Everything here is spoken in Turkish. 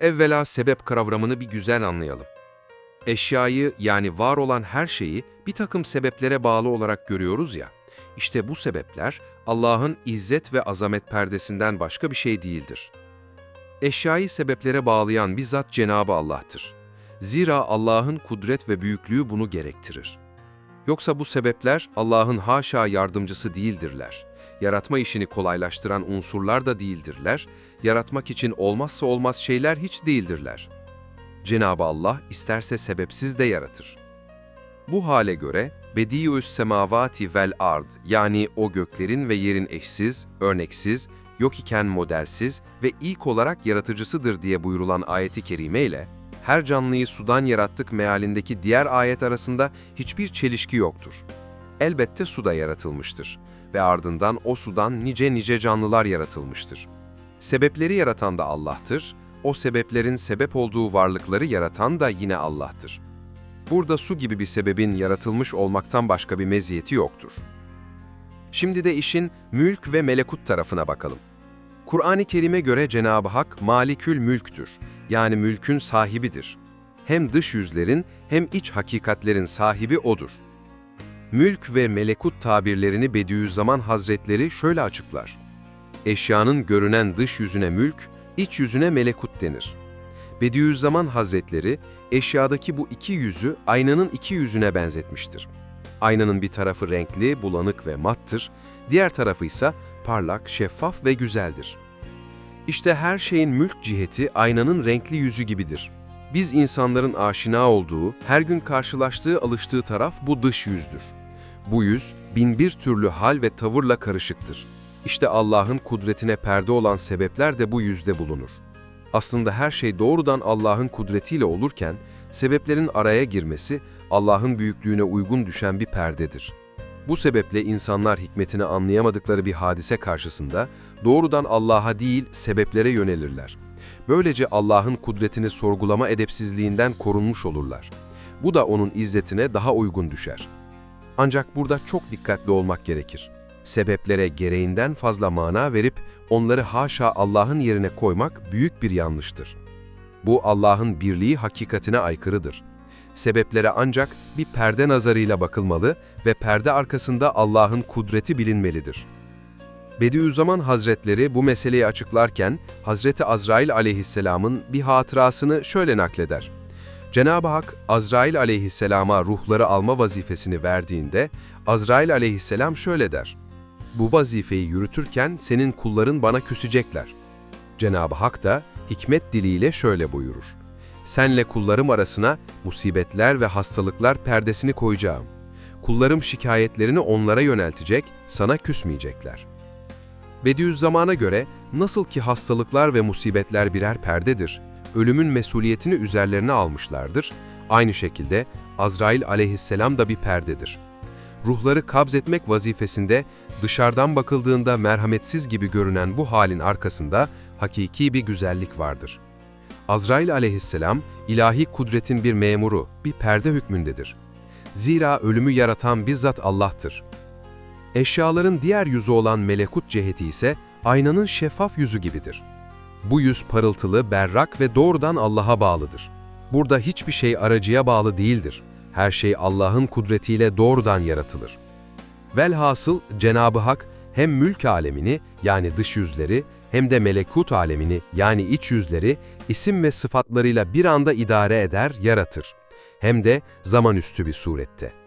Evvela sebep kavramını bir güzel anlayalım. Eşyayı yani var olan her şeyi bir takım sebeplere bağlı olarak görüyoruz ya. İşte bu sebepler Allah'ın izzet ve azamet perdesinden başka bir şey değildir. Eşyayı sebeplere bağlayan bizzat Cenabı Allah'tır. Zira Allah'ın kudret ve büyüklüğü bunu gerektirir. Yoksa bu sebepler Allah'ın haşa yardımcısı değildirler. Yaratma işini kolaylaştıran unsurlar da değildirler. Yaratmak için olmazsa olmaz şeyler hiç değildirler. Cenab-ı Allah isterse sebepsiz de yaratır. Bu hale göre Bediü's semavati vel ard yani o göklerin ve yerin eşsiz, örneksiz, yok iken modelsiz ve ilk olarak yaratıcısıdır diye buyurulan ayeti kerime ile her canlıyı sudan yarattık mealindeki diğer ayet arasında hiçbir çelişki yoktur. Elbette suda yaratılmıştır ve ardından o sudan nice nice canlılar yaratılmıştır. Sebepleri yaratan da Allah'tır, o sebeplerin sebep olduğu varlıkları yaratan da yine Allah'tır. Burada su gibi bir sebebin yaratılmış olmaktan başka bir meziyeti yoktur. Şimdi de işin mülk ve melekut tarafına bakalım. Kur'an-ı Kerim'e göre Cenab-ı Hak malikül mülktür, yani mülkün sahibidir. Hem dış yüzlerin hem iç hakikatlerin sahibi O'dur. Mülk ve melekut tabirlerini Bediüzzaman Hazretleri şöyle açıklar. Eşyanın görünen dış yüzüne mülk, iç yüzüne melekut denir. Bediüzzaman Hazretleri, eşyadaki bu iki yüzü aynanın iki yüzüne benzetmiştir. Aynanın bir tarafı renkli, bulanık ve mattır, diğer tarafı ise parlak, şeffaf ve güzeldir. İşte her şeyin mülk ciheti aynanın renkli yüzü gibidir. Biz insanların aşina olduğu, her gün karşılaştığı, alıştığı taraf bu dış yüzdür. Bu yüz, bin bir türlü hal ve tavırla karışıktır. İşte Allah'ın kudretine perde olan sebepler de bu yüzde bulunur. Aslında her şey doğrudan Allah'ın kudretiyle olurken, sebeplerin araya girmesi Allah'ın büyüklüğüne uygun düşen bir perdedir. Bu sebeple insanlar hikmetini anlayamadıkları bir hadise karşısında doğrudan Allah'a değil sebeplere yönelirler. Böylece Allah'ın kudretini sorgulama edepsizliğinden korunmuş olurlar. Bu da onun izzetine daha uygun düşer. Ancak burada çok dikkatli olmak gerekir. Sebeplere gereğinden fazla mana verip onları haşa Allah'ın yerine koymak büyük bir yanlıştır. Bu Allah'ın birliği hakikatine aykırıdır. Sebeplere ancak bir perde nazarıyla bakılmalı ve perde arkasında Allah'ın kudreti bilinmelidir. Bediüzzaman Hazretleri bu meseleyi açıklarken Hazreti Azrail aleyhisselamın bir hatırasını şöyle nakleder. Cenab-ı Hak Azrail aleyhisselama ruhları alma vazifesini verdiğinde Azrail aleyhisselam şöyle der. Bu vazifeyi yürütürken senin kulların bana küsecekler. Cenab-ı Hak da hikmet diliyle şöyle buyurur. Senle kullarım arasına musibetler ve hastalıklar perdesini koyacağım. Kullarım şikayetlerini onlara yöneltecek, sana küsmeyecekler. Bediüzzaman'a göre nasıl ki hastalıklar ve musibetler birer perdedir, ölümün mesuliyetini üzerlerine almışlardır, aynı şekilde Azrail aleyhisselam da bir perdedir. Ruhları kabz etmek vazifesinde dışarıdan bakıldığında merhametsiz gibi görünen bu halin arkasında hakiki bir güzellik vardır. Azrail aleyhisselam, ilahi kudretin bir memuru, bir perde hükmündedir. Zira ölümü yaratan bizzat Allah'tır. Eşyaların diğer yüzü olan melekut ciheti ise aynanın şeffaf yüzü gibidir. Bu yüz parıltılı, berrak ve doğrudan Allah'a bağlıdır. Burada hiçbir şey aracıya bağlı değildir. Her şey Allah'ın kudretiyle doğrudan yaratılır. Velhasıl Cenab-ı Hak hem mülk alemini yani dış yüzleri hem de melekut alemini yani iç yüzleri isim ve sıfatlarıyla bir anda idare eder, yaratır. Hem de zamanüstü bir surette.